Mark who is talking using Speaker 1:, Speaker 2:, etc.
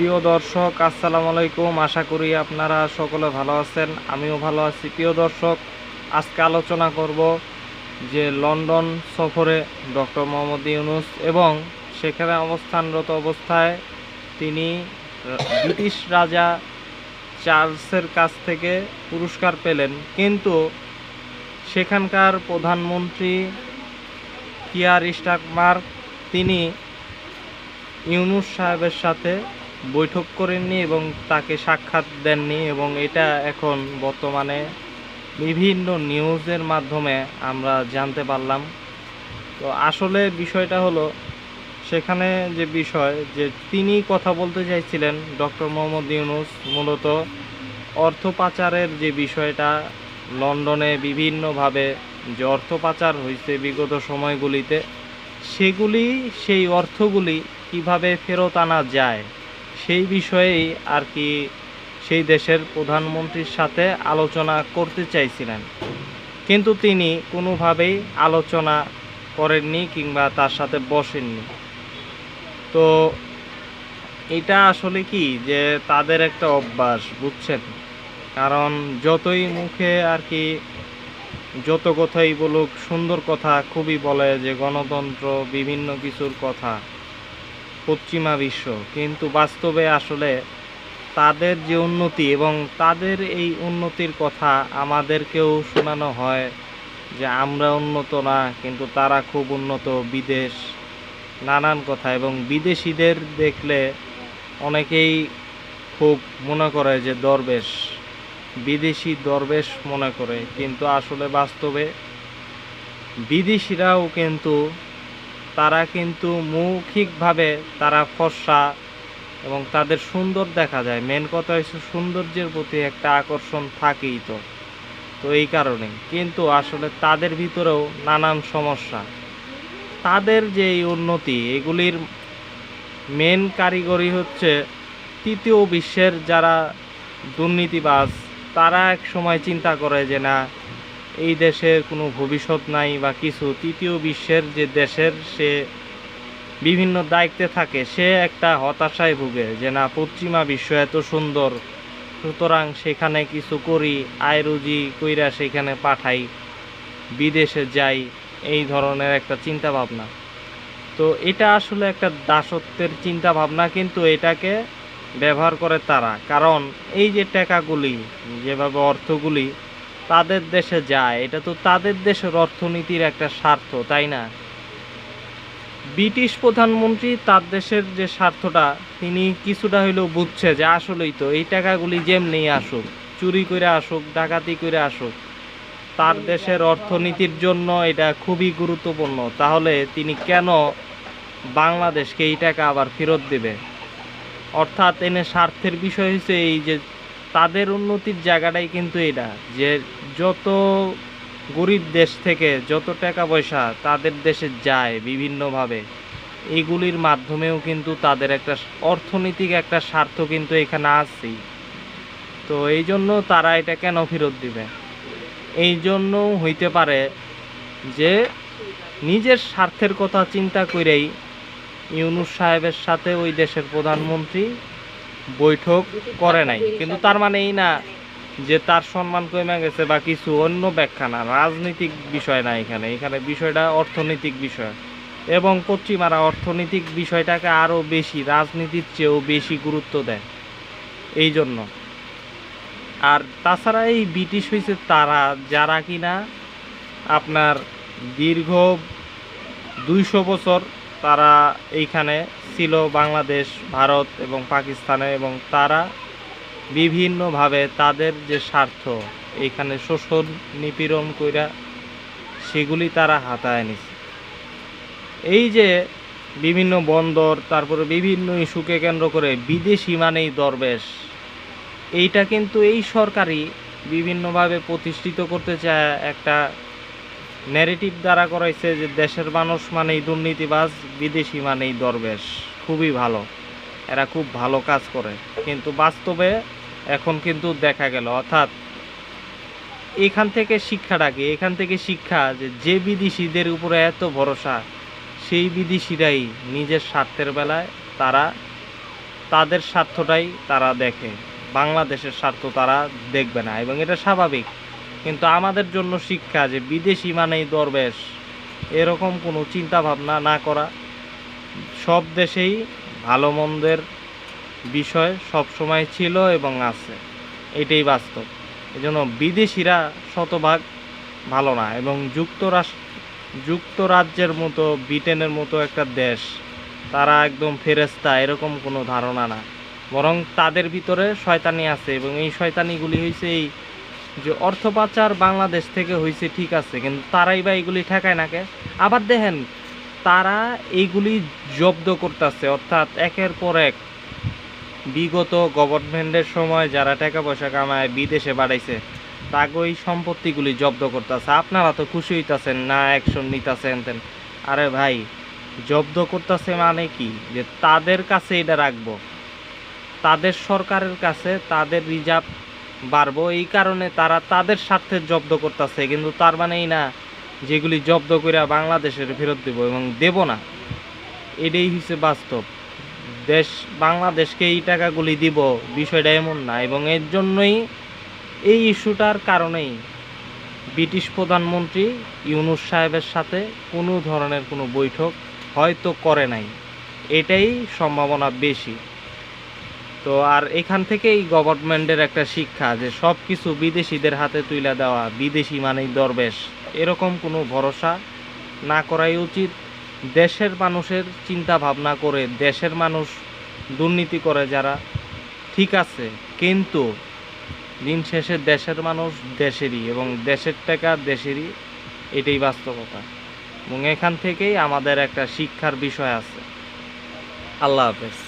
Speaker 1: প্রিয় দর্শক, আসসালামু আলাইকুম। আশা করি আপনারা সকলে ভালো আছেন, আমিও ভালো আছি। প্রিয় দর্শক, আজকে আলোচনা করব যে লন্ডন সফরে ডক্টর মোহাম্মদ ইউনুস এবং সেখানে অবস্থানরত অবস্থায় তিনি ব্রিটিশ রাজা চার্লসের কাছ থেকে পুরস্কার পেলেন। কিন্তু সেখানকার প্রধানমন্ত্রী কিয়ার স্টাকমার তিনি ইউনুস সাহেবের সাথে বৈঠক করেননি এবং তাকে সাক্ষাৎ দেননি এবং এটা এখন বর্তমানে বিভিন্ন নিউজের মাধ্যমে আমরা জানতে পারলাম। তো আসলে বিষয়টা হলো, সেখানে যে বিষয় যে তিনি কথা বলতে চাইছিলেন ডক্টর মোহাম্মদ ইউনুস মূলত অর্থ পাচারের যে বিষয়টা, লন্ডনে বিভিন্নভাবে যে অর্থ পাচার হয়েছে বিগত সময়গুলিতে, সেগুলি, সেই অর্থগুলি কীভাবে ফেরত আনা যায় সেই বিষয়েই আর কি সেই দেশের প্রধানমন্ত্রীর সাথে আলোচনা করতে চাইছিলেন। কিন্তু তিনি কোনোভাবেই আলোচনা করেননি কিংবা তার সাথে বসেননি। তো এটা আসলে কি যে তাদের একটা অভ্যাস, বুঝছেন? কারণ যতই মুখে আর কি যত কথাই বলুক, সুন্দর কথা খুবই বলে যে গণতন্ত্র, বিভিন্ন কিছুর কথা। পশ্চিমা বিশ্ব। কিন্তু বাস্তবে আসলে তাদের যে উন্নতি এবং তাদের এই উন্নতির কথা আমাদেরকেও শোনানো হয় যে আমরা উন্নত না, কিন্তু তারা খুব উন্নত বিদেশ, নানান কথা। এবং বিদেশিদের দেখলে অনেকেই খুব মনে করে যে দরবেশ, বিদেশি দরবেশ মনে করে। কিন্তু আসলে বাস্তবে বিদেশিরাও কিন্তু তারা কিন্তু মৌখিকভাবে তারা ফর্সা এবং তাদের সুন্দর দেখা যায়। মেন কথা হচ্ছে সৌন্দর্যের প্রতি একটা আকর্ষণ থাকেই তো। তো এই কারণে কিন্তু আসলে তাদের ভিতরেও নানান সমস্যা। তাদের যে উন্নতি, এগুলির মেন কারিগরি হচ্ছে তৃতীয় বিশ্বের যারা দুর্নীতিবাজ, তারা এক সময় চিন্তা করে যে না এই দেশের কোনো ভবিষ্যৎ নাই বা কিছু। তৃতীয় বিশ্বের যে দেশের সে বিভিন্ন দায়িত্বে থাকে, সে একটা হতাশায় ভুগে যে না, পশ্চিমা বিশ্ব এত সুন্দর, সুতরাং সেখানে কিছু করি, আয় রুজি কইরা সেখানে পাঠাই, বিদেশে যাই, এই ধরনের একটা চিন্তা ভাবনা তো এটা আসলে একটা দাসত্বের চিন্তা ভাবনা কিন্তু এটাকে ব্যবহার করে তারা। কারণ এই যে টাকাগুলি, যেভাবে অর্থগুলি তাদের দেশে যায়, এটা তো তাদের দেশের অর্থনীতির একটা স্বার্থ, তাই না? ব্রিটিশ প্রধানমন্ত্রী তার দেশের যে স্বার্থটা, তিনি কিছুটা হইলেও বুঝছে যে আসলেই তো, এই টাকাগুলি যেমনি আসুক, চুরি করে আসুক, ডাকাতি করে আসুক, তার দেশের অর্থনীতির জন্য এটা খুবই গুরুত্বপূর্ণ। তাহলে তিনি কেন বাংলাদেশকে এই টাকা আবার ফেরত দেবে? অর্থাৎ এনে স্বার্থের বিষয় হচ্ছে এই যে তাদের উন্নতির জায়গাটাই কিন্তু এটা যে যত গরিব দেশ থেকে যত টাকা পয়সা তাদের দেশে যায় বিভিন্নভাবে, এগুলির মাধ্যমেও কিন্তু তাদের একটা অর্থনৈতিক একটা স্বার্থ কিন্তু এখানে আছেই। তো এই জন্য তারা এটা কেন ফেরত দিবে? এই জন্য হইতে পারে যে নিজের স্বার্থের কথা চিন্তা করেই ইউনুস সাহেবের সাথে ওই দেশের প্রধানমন্ত্রী বৈঠক করে নাই। কিন্তু তার মানে এই না যে তার সম্মান কমে গেছে বা কিছু অন্য ব্যাখ্যা না, রাজনৈতিক বিষয় না এখানে। এখানে বিষয়টা অর্থনৈতিক বিষয়। এবং পশ্চিমারা অর্থনৈতিক বিষয়টাকে আরও বেশি, রাজনীতির চেয়েও বেশি গুরুত্ব দেয়। এই জন্য। আর তাছাড়া এই ব্রিটিশ হয়েছে তারা, যারা কিনা আপনার দীর্ঘ দুইশো বছর তারা এইখানে ছিল বাংলাদেশ, ভারত এবং পাকিস্তানে এবং তারা বিভিন্নভাবে তাদের যে স্বার্থ, এইখানে শোষণ, নিপীড়ন কইরা সেগুলি তারা হাতায় নিছে। এই যে বিভিন্ন বন্দর, তারপরে বিভিন্ন ইস্যুকে কেন্দ্র করে বিদেশি মানেই দরবেশ, এইটা কিন্তু এই সরকারই বিভিন্নভাবে প্রতিষ্ঠিত করতে চায় একটা ন্যারেটিভ দ্বারা করাইছে যে দেশের মানুষ মানেই দুর্নীতিবাজ, বিদেশি মানেই দরবেশ। খুবই ভালো। এরা খুব ভালো কাজ করে। কিন্তু বাস্তবে এখন কিন্তু দেখা গেল, অর্থাৎ এখান থেকে শিক্ষাটা কি? এখান থেকে শিক্ষা যে যে বিদেশিদের উপরে এত ভরসা, সেই বিদেশিরাই নিজের স্বার্থের বেলায় তারা, তাদের স্বার্থটাই তারা দেখে। বাংলাদেশের স্বার্থ তারা দেখবে না এবং এটা স্বাভাবিক। কিন্তু আমাদের জন্য শিক্ষা যে বিদেশি মানেই দরবেশ, এরকম কোনো চিন্তা ভাবনা না করা। সব দেশেই ভালো মন্দের বিষয় সব সময় ছিল এবং আছে। এটাই বাস্তব। এজন্য বিদেশিরা শতভাগ ভালো না এবং যুক্তরাষ্ট্র যুক্তরাজ্যের মতো, ব্রিটেনের মতো একটা দেশ, তারা একদম ফেরেস্তা এরকম কোনো ধারণা না। বরং তাদের ভিতরে শয়তানি আছে এবং এই শয়তানিগুলি হয়েছে এই যে অর্থ পাচার বাংলাদেশ থেকে হয়েছে ঠিক আছে, কিন্তু তারাই বা এগুলি ঠেকায় নাকে আবার দেখেন, তারা এইগুলি জব্দ করতেছে, অর্থাৎ একের পর এক বিগত গভর্নমেন্টের সময় যারা টাকা পয়সা কামায় বিদেশে বাড়াইছে তাকে ওই সম্পত্তিগুলি জব্দ করতেছে। আপনারা তো খুশি হইতাছেন, না অ্যাকশন নিতেছেন তেন। আরে ভাই, জব্দ করতেছে মানে কি? যে তাদের কাছে এটা রাখব। তাদের সরকারের কাছে তাদের রিজার্ভ বাড়বো। এই কারণে তারা তাদের স্বার্থে জব্দ করতেছে, কিন্তু তার মানেই না যেগুলি জব্দ করে বাংলাদেশের ফেরত দেব এবং দেব না। এটাই হচ্ছে বাস্তব। দেশ, বাংলাদেশকে এই টাকাগুলি দিব, বিষয়টা এমন না, এবং এর জন্যই এই ইস্যুটার কারণেই ব্রিটিশ প্রধানমন্ত্রী ইউনুস সাহেবের সাথে কোনো ধরনের কোনো বৈঠক হয়তো করে নাই। এটাই সম্ভাবনা বেশি। তো আর এখান থেকেই গভর্নমেন্টের একটা শিক্ষা যে সব কিছু বিদেশিদের হাতে তুলে দেওয়া, বিদেশি মানেই দরবেশ। এরকম কোনো ভরসা না করাই উচিত। দেশের মানুষের চিন্তা ভাবনা করে দেশের মানুষ দুর্নীতি করে যারা, ঠিক আছে, কিন্তু দিন শেষে দেশের মানুষ দেশেরই এবং দেশের টাকা দেশেরই, এটাই বাস্তবতা। এবং এখান থেকেই আমাদের একটা শিক্ষার বিষয় আছে। আল্লাহ হাফেজ।